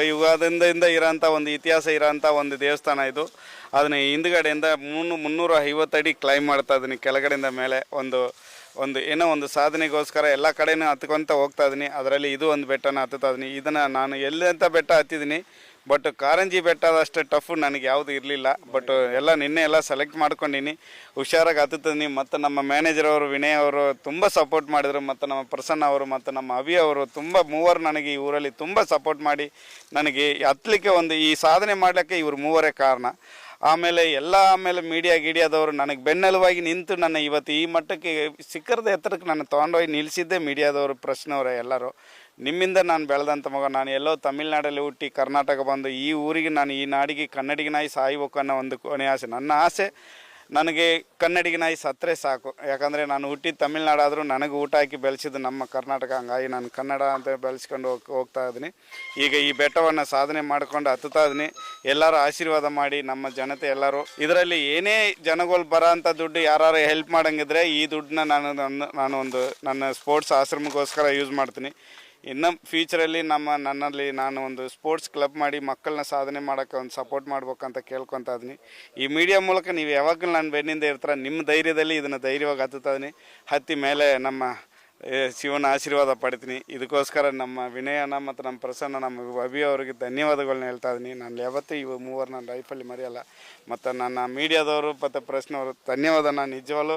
ಯುಗ ಯುಗಾದಿಂದ ಇರೋಂಥ ಒಂದು ಇತಿಹಾಸ ಇರೋಂಥ ಒಂದು ದೇವಸ್ಥಾನ ಇದು. ಅದನ್ನ ಹಿಂದ್ಗಡೆಯಿಂದ ಮುನ್ನೂ ಮುನ್ನೂರ ಐವತ್ತಡಿ ಕ್ಲೈಮ್ ಮಾಡ್ತಾ ಇದ್ದೀನಿ ಕೆಳಗಡೆಯಿಂದ ಮೇಲೆ ಒಂದು ಒಂದು ಏನೋ ಒಂದು ಸಾಧನೆಗೋಸ್ಕರ ಎಲ್ಲ ಕಡೆನೂ ಹತ್ಕೊತ ಹೋಗ್ತಾ ಇದ್ದೀನಿ ಅದರಲ್ಲಿ ಇದು ಒಂದು ಬೆಟ್ಟನ ಹತ್ತುತ್ತಾ ಇದ್ದೀನಿ ಇದನ್ನು ನಾನು ಎಲ್ಲಂಥ ಬೆಟ್ಟ ಹತ್ತಿದ್ದೀನಿ ಬಟ್ ಕಾರಂಜಿ ಬೆಟ್ಟದಷ್ಟು ಟಫ್ ನನಗೆ ಯಾವುದು ಇರಲಿಲ್ಲ. ಬಟ್ ಎಲ್ಲ ನಿನ್ನೆ ಎಲ್ಲ ಸೆಲೆಕ್ಟ್ ಮಾಡ್ಕೊಂಡಿನಿ. ಹುಷಾರಾಗಿ ಹತ್ತುತ್ತೀನಿ ಮತ್ತು ನಮ್ಮ ಮ್ಯಾನೇಜರ್ ಅವರು, ವಿನಯ್ ಅವರು ತುಂಬ ಸಪೋರ್ಟ್ ಮಾಡಿದರು. ಮತ್ತು ನಮ್ಮ ಪ್ರಸನ್ನ ಅವರು, ಮತ್ತು ನಮ್ಮ ಅವಿ ಅವರು ತುಂಬ ಮೂವರು ನನಗೆ ಈ ಊರಲ್ಲಿ ತುಂಬ ಸಪೋರ್ಟ್ ಮಾಡಿ ನನಗೆ ಹತ್ತಲಿಕ್ಕೆ ಒಂದು ಈ ಸಾಧನೆ ಮಾಡಲಿಕ್ಕೆ ಇವರು ಮೂವರೇ ಕಾರಣ. ಆಮೇಲೆ ಎಲ್ಲ ಆಮೇಲೆ ಮೀಡಿಯಾ ಗೀಡಿಯಾದವರು ನನಗೆ ಬೆನ್ನೆಲುವಾಗಿ ನಿಂತು ನನ್ನ ಇವತ್ತು ಈ ಮಟ್ಟಕ್ಕೆ ಸಿಕ್ಕರದ ಎತ್ತರಕ್ಕೆ ನನ್ನ ತೊಗೊಂಡೋಗಿ ನಿಲ್ಲಿಸಿದ್ದೆ ಮೀಡಿಯಾದವರು ಪ್ರಶ್ನವರೇ ಎಲ್ಲರೂ. ನಿಮ್ಮಿಂದ ನಾನು ಬೆಳೆದಂಥ ಮಗ. ನಾನು ಎಲ್ಲೋ ತಮಿಳ್ನಾಡಲ್ಲಿ ಹುಟ್ಟಿ ಕರ್ನಾಟಕ ಬಂದು ಈ ಊರಿಗೆ ನಾನು ಈ ನಾಡಿಗೆ ಕನ್ನಡಿಗನಾಗಿ ಸಾಯ್ಬೇಕು ಅನ್ನೋ ಒಂದು ಕೊನೆ ಆಸೆ. ನನ್ನ ಆಸೆ ನನಗೆ ಕನ್ನಡಿಗನಾಗಿ ಸತ್ತರೆ ಸಾಕು. ಯಾಕಂದರೆ ನಾನು ಹುಟ್ಟಿದ ತಮಿಳ್ನಾಡಾದರೂ ನನಗೆ ಊಟ ಹಾಕಿ ಬೆಳೆಸಿದ್ದು ನಮ್ಮ ಕರ್ನಾಟಕ. ಹಂಗಾಗಿ ನಾನು ಕನ್ನಡ ಅಂತ ಬೆಳೆಸ್ಕೊಂಡು ಹೋಗಿ, ಹೋಗ್ತಾ ಇದ್ದೀನಿ. ಈಗ ಈ ಬೆಟ್ಟವನ್ನು ಸಾಧನೆ ಮಾಡ್ಕೊಂಡು ಹತ್ತುತ್ತಾ ಇದ್ದೀನಿ. ಎಲ್ಲರೂ ಆಶೀರ್ವಾದ ಮಾಡಿ ನಮ್ಮ ಜನತೆ ಎಲ್ಲರೂ. ಇದರಲ್ಲಿ ಏನೇ ಜನಗಳು ಬರೋ ಅಂಥ ದುಡ್ಡು ಯಾರು ಹೆಲ್ಪ್ ಮಾಡಂಗಿದ್ರೆ ಈ ದುಡ್ಡನ್ನ ನಾನು ನಾನು ಒಂದು, ನನ್ನ ಸ್ಪೋರ್ಟ್ಸ್ ಆಶ್ರಮಕ್ಕೋಸ್ಕರ ಯೂಸ್ ಮಾಡ್ತೀನಿ. ಇನ್ನು ಫ್ಯೂಚರಲ್ಲಿ ನಮ್ಮ, ನನ್ನಲ್ಲಿ ನಾನು ಒಂದು ಸ್ಪೋರ್ಟ್ಸ್ ಕ್ಲಬ್ ಮಾಡಿ ಮಕ್ಕಳನ್ನ ಸಾಧನೆ ಮಾಡೋಕ್ಕೆ ಒಂದು ಸಪೋರ್ಟ್ ಮಾಡ್ಬೇಕಂತ ಕೇಳ್ಕೊತಾ ಇದ್ದೀನಿ. ಈ ಮೀಡಿಯಾ ಮೂಲಕ ನೀವು ಯಾವಾಗಲೂ ನನ್ನ ಬೆನ್ನಿಂದ ಇರ್ತಾರೆ, ನಿಮ್ಮ ಧೈರ್ಯದಲ್ಲಿ ಇದನ್ನು ಧೈರ್ಯವಾಗಿ ಹತ್ತುತ್ತಾ ಹತ್ತಿ ಮೇಲೆ ನಮ್ಮ ಶಿವನ ಆಶೀರ್ವಾದ ಪಡಿತೀನಿ. ಇದಕ್ಕೋಸ್ಕರ ನಮ್ಮ ವಿನಯನ ಮತ್ತು ನಮ್ಮ ಪ್ರಸನ್ನ, ನಮ್ಮ ಅಭಿ ಅವರಿಗೆ ಧನ್ಯವಾದಗಳನ್ನ ಹೇಳ್ತಾ ಇದ್ದೀನಿ. ನಾನು ಯಾವತ್ತೂ ಇವು ಮೂವರು ನನ್ನ ಲೈಫಲ್ಲಿ ಮರೆಯಲ್ಲ. ಮತ್ತು ನನ್ನ ಮೀಡಿಯಾದವರು ಮತ್ತು ಪ್ರಶ್ನವರು ಧನ್ಯವಾದ ನಾನು ನಿಜವಾಗ್ಲೂ.